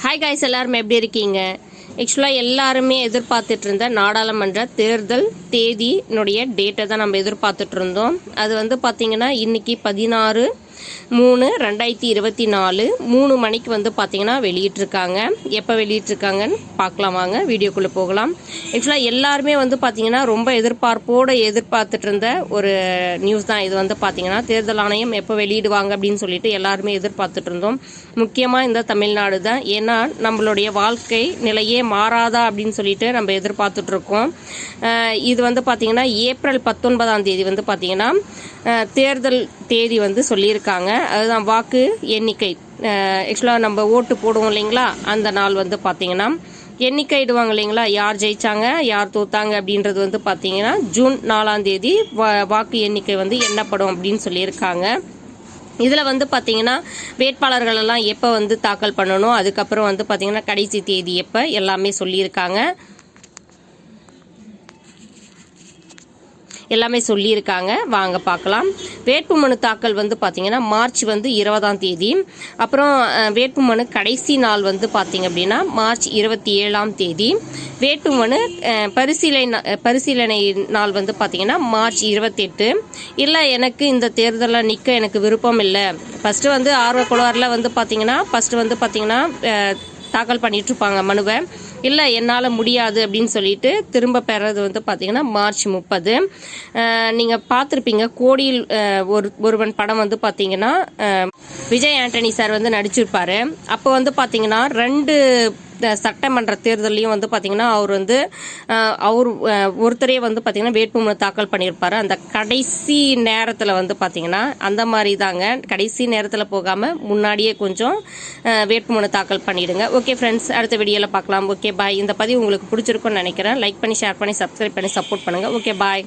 Hi guys எல்லாருமே எப்படி இருக்கீங்க? ஆக்சுவலாக எல்லாருமே எதிர்பார்த்துட்டு இருந்த நாடாளுமன்ற தேர்தல் தேதியினுடைய டேட்டை தான் நம்ம எதிர்பார்த்துட்டு இருந்தோம் அது வந்து பார்த்திங்கன்னா இன்னைக்கு பதினாறு மூணு ரெண்டாயிரத்தி இருபத்தி நாலு மூணு மணிக்கு வந்து பார்த்தீங்கன்னா வெளியிட்ருக்காங்க எப்போ வெளியிட்ருக்காங்கன்னு பார்க்கலாம் வாங்க வீடியோக்குள்ளே போகலாம். ஆக்சுவலாக எல்லாருமே வந்து பார்த்தீங்கன்னா ரொம்ப எதிர்பார்ப்போடு எதிர்பார்த்துட்டு இருந்த ஒரு நியூஸ் தான் இது வந்து பார்த்தீங்கன்னா தேர்தல் ஆணையம் எப்போ வெளியிடுவாங்க அப்படின்னு சொல்லிட்டு எல்லாருமே எதிர்பார்த்துட்டு இருந்தோம் முக்கியமாக இந்த தமிழ்நாடு தான். ஏன்னா நம்மளுடைய வாழ்க்கை நிலையே மாறாதா அப்படின்னு சொல்லிட்டு நம்ம எதிர்பார்த்துட்ருக்கோம் இது வந்து பார்த்தீங்கன்னா ஏப்ரல் பத்தொன்பதாம் தேதி வந்து பார்த்தீங்கன்னா தேர்தல் தேதி வந்து சொல்லியிருக்காங்க. அதுதான் வாக்கு எண்ணிக்கை. ஆக்சுவலாக நம்ம ஓட்டு போடுவோம் இல்லைங்களா? அந்த நாள் வந்து பார்த்தீங்கன்னா எண்ணிக்கை இடுவாங்க இல்லைங்களா? யார் ஜெயிச்சாங்க யார் தோத்தாங்க அப்படின்றது வந்து பார்த்தீங்கன்னா ஜூன் நாலாம் தேதி வாக்கு எண்ணிக்கை வந்து எண்ணப்படும் அப்படின்னு சொல்லியிருக்காங்க. இதில் வந்து பார்த்தீங்கன்னா வேட்பாளர்கள் எல்லாம் எப்போ வந்து தாக்கல் பண்ணணும்? அதுக்கப்புறம் வந்து பார்த்தீங்கன்னா கடைசி தேதி எப்போ? எல்லாமே சொல்லியிருக்காங்க. எல்லாமே சொல்லியிருக்காங்க. வாங்க பார்க்கலாம். வேட்புமனு தாக்கல் வந்து பார்த்தீங்கன்னா மார்ச் வந்து இருபதாம் தேதி. அப்புறம் வேட்பு வேட்புமனு கடைசி நாள் வந்து பார்த்தீங்க அப்படின்னா மார்ச் இருபத்தி ஏழாம் தேதி. வேட்புமனு மனு பரிசீலனை பரிசீலனை நாள் வந்து பார்த்தீங்கன்னா மார்ச் இருபத்தெட்டு. இல்லை எனக்கு இந்த தேர்தலில் நிற்க எனக்கு விருப்பம் இல்லை. ஃபஸ்ட்டு வந்து ஆர்வ வந்து பார்த்தீங்கன்னா ஃபஸ்ட்டு வந்து பார்த்தீங்கன்னா தாக்கல் பண்ணிட்டு இருப்பாங்க மனுவை. இல்லை என்னால் முடியாது அப்படின்னு சொல்லிட்டு திரும்ப பெறது வந்து பார்த்தீங்கன்னா மார்ச் முப்பது. நீங்கள் பார்த்துருப்பீங்க கோடியில் ஒரு ஒருவன் படம் வந்து பார்த்தீங்கன்னா விஜய் ஆண்டனி சார் வந்து நடிச்சிருப்பாரு. அப்போ வந்து பார்த்தீங்கன்னா ரெண்டு சட்டமன்ற தேர்தலையும் வந்து பார்த்தீங்கன்னா அவர் வந்து அவர் ஒருத்தரே வந்து பார்த்தீங்கன்னா வேட்புமனு தாக்கல் பண்ணியிருப்பாரு. அந்த கடைசி நேரத்தில் வந்து பார்த்தீங்கன்னா அந்த மாதிரி தாங்க. கடைசி நேரத்தில் போகாமல் முன்னாடியே கொஞ்சம் வேட்புமனு தாக்கல் பண்ணிடுங்க. ஓகே ஃப்ரெண்ட்ஸ் அடுத்த வீடியோவில் பார்க்கலாம் ஓகே பாய் இந்த பதிவு உங்களுக்கு பிடிச்சிருக்கும்னு நினைக்கிறேன். லைக் பண்ணி ஷேர் பண்ணி சப்ஸ்கிரைப் பண்ணி சப்போர்ட் பண்ணுங்கள் ஓகே பாய்